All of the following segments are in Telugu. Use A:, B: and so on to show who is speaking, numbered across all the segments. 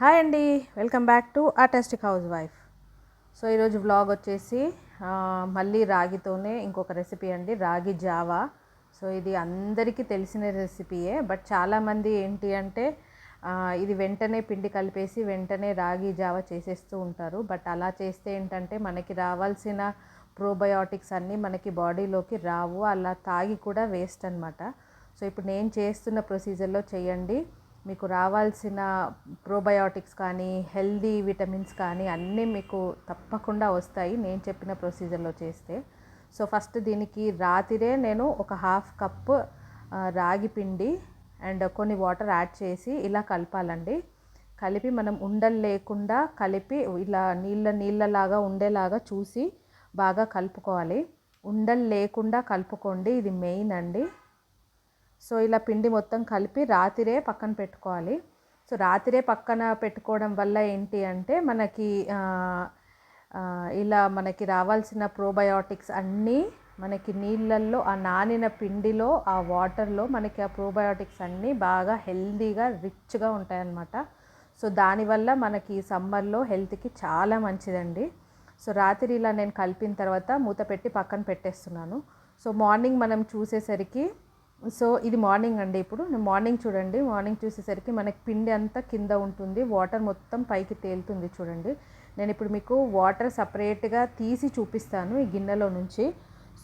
A: హాయ్ అండి. Welcome back to artistic housewife. So ఈరోజు వ్లాగ్ వచ్చేసి మళ్ళీ రాగితోనే ఇంకొక రెసిపీ అండి రాగి జావా. సో ఇది అందరికీ తెలిసిన రెసిపీయే. బట్ చాలామంది ఏంటి అంటే ఇది వెంటనే పిండి కలిపేసి వెంటనే రాగి జావా చేసేస్తూ ఉంటారు. బట్ అలా చేస్తే ఏంటంటే మనకి రావాల్సిన ప్రోబయోటిక్స్ అన్నీ మనకి బాడీలోకి రావు. అలా తాగి కూడా వేస్ట్ అనమాట సో ఇప్పుడు నేను చేస్తున్న ప్రొసీజర్లో చేయండి. మీకు రావాల్సిన ప్రోబయోటిక్స్ కానీ హెల్దీ విటమిన్స్ కానీ అన్నీ మీకు తప్పకుండా వస్తాయి. నేను చెప్పిన ప్రొసీజర్లో చేస్తే. సో ఫస్ట్ దీనికి రాతిరే నేను ఒక హాఫ్ కప్ రాగి పిండి అండ్ కొన్ని వాటర్ యాడ్ చేసి ఇలా కలపాలండి. కలిపి మనం ఉండలు లేకుండా కలిపి ఇలా నీళ్ళ నీళ్ళలాగా ఉండేలాగా చూసి బాగా కలుపుకోవాలి. ఉండలు లేకుండా కలుపుకోండి. ఇది మెయిన్ అండి. సో ఇలా పిండి మొత్తం కలిపి రాత్రిరే పక్కన పెట్టుకోవాలి. సో రాత్రిరే పక్కన పెట్టుకోవడం వల్ల ఏంటి అంటే మనకి ఇలా మనకి రావాల్సిన ప్రోబయోటిక్స్ అన్నీ మనకి నీళ్ళల్లో ఆ నానిన పిండిలో ఆ వాటర్లో మనకి ఆ ప్రోబయోటిక్స్ అన్నీ బాగా హెల్దీగా రిచ్గా ఉంటాయన్నమాట. సో దానివల్ల మనకి సమ్మర్లో హెల్త్కి చాలా మంచిదండి. సో రాత్రి ఇలా నేను కలిపిన తర్వాత మూత పెట్టి పక్కన పెట్టేస్తున్నాను. సో మార్నింగ్ మనం చూసేసరికి సో ఇది మార్నింగ్ అండి ఇప్పుడు. నేను మార్నింగ్ చూడండి. మార్నింగ్ చూసేసరికి మనకి పిండి అంతా కింద ఉంటుంది. వాటర్ మొత్తం పైకి తేలుతుంది చూడండి. నేను ఇప్పుడు మీకు వాటర్ సపరేట్గా తీసి చూపిస్తాను ఈ గిన్నెలో నుంచి.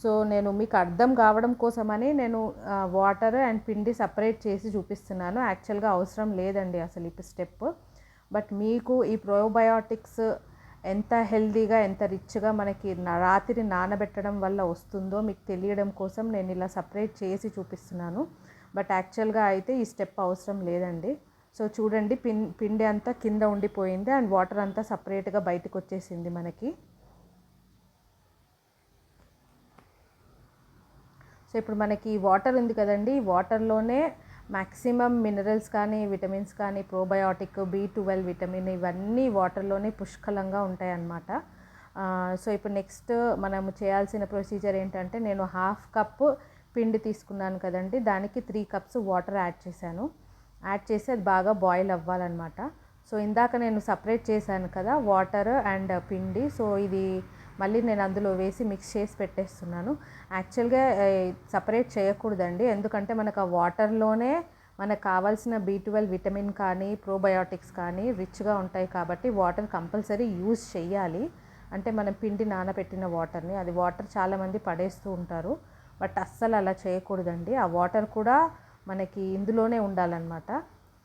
A: సో నేను మీకు అర్థం కావడం కోసమని నేను వాటర్ అండ్ పిండి సపరేట్ చేసి చూపిస్తున్నాను. యాక్చువల్గా అవసరం లేదండి అసలు ఈ స్టెప్. బట్ మీకు ఈ ప్రోబయోటిక్స్ ఎంత హెల్దీగా ఎంత రిచ్గా మనకి రాత్రి నానబెట్టడం వల్ల వస్తుందో మీకు తెలియడం కోసం నేను ఇలా సపరేట్ చేసి చూపిస్తున్నాను. బట్ యాక్చువల్గా అయితే ఈ స్టెప్ అవసరం లేదండి. సో చూడండి పిన్ పిండి అంతా కింద ఉండిపోయింది అండ్ వాటర్ అంతా సపరేట్గా బయటకు వచ్చేసింది మనకి. సో ఇప్పుడు మనకి వాటర్ ఉంది కదండి ఈ వాటర్లోనే మ్యాక్సిమం మినరల్స్ కానీ విటమిన్స్ కానీ ప్రోబయోటిక్ బి ట్వెల్వ్ విటమిన్ ఇవన్నీ వాటర్లోనే పుష్కలంగా ఉంటాయన్నమాట. సో ఇప్పుడు నెక్స్ట్ మనము చేయాల్సిన ప్రొసీజర్ ఏంటంటే నేను హాఫ్ కప్ పిండి తీసుకున్నాను కదండి దానికి త్రీ కప్స్ వాటర్ యాడ్ చేశాను. యాడ్ చేసి అది బాగా బాయిల్ అవ్వాలన్నమాట. సో ఇందాక నేను సపరేట్ చేశాను కదా వాటర్ అండ్ పిండి. సో ఇది మళ్ళీ నేను అందులో వేసి మిక్స్ చేసి పెట్టేస్తున్నాను. యాక్చువల్గా సపరేట్ చేయకూడదండి. ఎందుకంటే మనకు ఆ వాటర్లోనే మనకు కావాల్సిన బీ ట్వెల్వ్ విటమిన్ కానీ ప్రోబయోటిక్స్ కానీ రిచ్గా ఉంటాయి కాబట్టి వాటర్ కంపల్సరీ యూజ్ చేయాలి అంటే మనం పిండి నానబెట్టిన వాటర్ని అది వాటర్ చాలామంది పడేస్తూ ఉంటారు. బట్ అస్సలు అలా చేయకూడదండి. ఆ వాటర్ కూడా మనకి ఇందులోనే ఉండాలన్నమాట.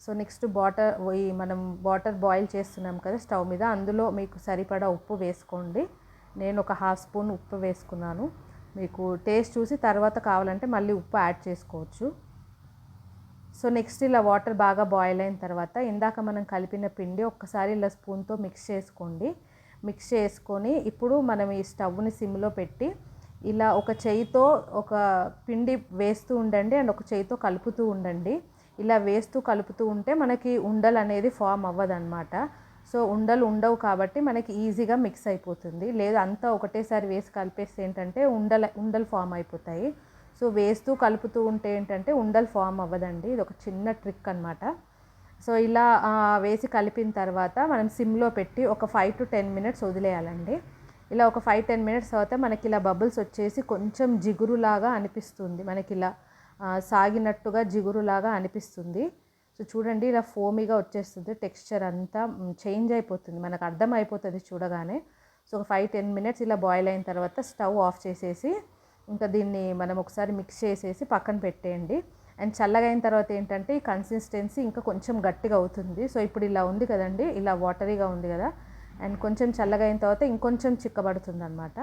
A: సో నెక్స్ట్ వాటర్ ఈ మనం వాటర్ బాయిల్ చేస్తున్నాం కదా స్టవ్ మీద అందులో మీకు సరిపడా ఉప్పు వేసుకోండి. నేను ఒక హాఫ్ స్పూన్ ఉప్పు వేసుకున్నాను. మీకు టేస్ట్ చూసి తర్వాత కావాలంటే మళ్ళీ ఉప్పు యాడ్ చేసుకోవచ్చు. సో నెక్స్ట్ ఇలా వాటర్ బాగా బాయిల్ అయిన తర్వాత ఇందాక మనం కలిపిన పిండి ఒక్కసారి ఇలా స్పూన్తో మిక్స్ చేసుకోండి. మిక్స్ చేసుకొని ఇప్పుడు మనం ఈ స్టవ్ని సిమ్లో పెట్టి ఇలా ఒక చేయితో ఒక పిండి వేస్తూ ఉండండి అండ్ ఒక చేయితో కలుపుతూ ఉండండి. ఇలా వేస్తూ కలుపుతూ ఉంటే మనకి ఉండలు అనేది ఫామ్ అవ్వదన్నమాట. సో ఉండలు ఉండవు కాబట్టి మనకి ఈజీగా మిక్స్ అయిపోతుంది. లేదు అంతా ఒకటేసారి వేసి కలిపేస్తే ఏంటంటే ఉండల ఉండలు ఫామ్ అయిపోతాయి. సో వేస్తూ కలుపుతూ ఉంటే ఏంటంటే ఉండలు ఫామ్ అవ్వదండి. ఇది ఒక చిన్న ట్రిక్ అనమాట సో ఇలా వేసి కలిపిన తర్వాత మనం సిమ్లో పెట్టి ఒక ఫైవ్ టు టెన్ మినిట్స్ వదిలేయాలండి. ఇలా ఒక ఫైవ్ టెన్ మినిట్స్ తర్వాత మనకి ఇలా బబుల్స్ వచ్చేసి కొంచెం జిగురులాగా అనిపిస్తుంది. మనకి ఇలా సాగినట్టుగా జిగురులాగా అనిపిస్తుంది. సో చూడండి ఇలా ఫోమీగా వచ్చేస్తుంది. టెక్స్చర్ అంతా చేంజ్ అయిపోతుంది. మనకు అర్థం అయిపోతుంది చూడగానే. సో ఒక ఫైవ్ టెన్ మినిట్స్ ఇలా బాయిల్ అయిన తర్వాత స్టవ్ ఆఫ్ చేసేసి ఇంకా దీన్ని మనం ఒకసారి మిక్స్ చేసేసి పక్కన పెట్టేయండి. అండ్ చల్లగా అయిన తర్వాత ఏంటంటే ఈ కన్సిస్టెన్సీ ఇంకా కొంచెం గట్టిగా అవుతుంది. సో ఇప్పుడు ఇలా ఉంది కదండి ఇలా వాటరీగా ఉంది కదా. అండ్ కొంచెం చల్లగా అయిన తర్వాత ఇంకొంచెం చిక్కబడుతుంది అనమాట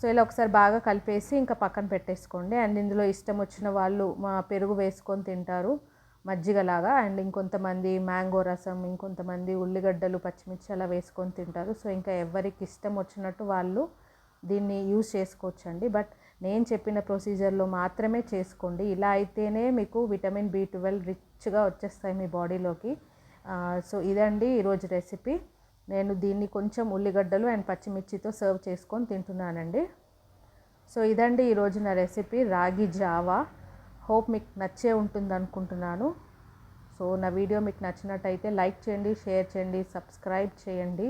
A: సో ఇలా ఒకసారి బాగా కలిపేసి ఇంకా పక్కన పెట్టేసుకోండి. అండ్ ఇందులో ఇష్టం వచ్చిన వాళ్ళు మా పెరుగు వేసుకొని తింటారు. మజ్జిగలాగా అండ్ ఇంకొంతమంది మ్యాంగో రసం ఇంకొంతమంది ఉల్లిగడ్డలు పచ్చిమిర్చి అలా వేసుకొని తింటారు. సో ఇంకా ఎవరికి ఇష్టం వచ్చినట్టు వాళ్ళు దీన్ని యూజ్ చేసుకోవచ్చండి. బట్ నేను చెప్పిన ప్రొసీజర్లో మాత్రమే చేసుకోండి. ఇలా అయితేనే మీకు విటమిన్ బి ట్వెల్వ్ రిచ్గా వచ్చేస్తాయి మీ బాడీలోకి. సో ఇదండి ఈరోజు రెసిపీ. నేను దీన్ని కొంచెం ఉల్లిగడ్డలు అండ్ పచ్చిమిర్చితో సర్వ్ చేసుకొని తింటున్నానండి. సో ఇదండి ఈరోజు నా రెసిపీ. రాగి జావా. హోప్ మీకు నచ్చే ఉంటుంది అనుకుంటున్నాను. సో నా వీడియో మీకు నచ్చినట్టయితే లైక్ చేయండి షేర్ చేయండి సబ్స్క్రైబ్ చేయండి.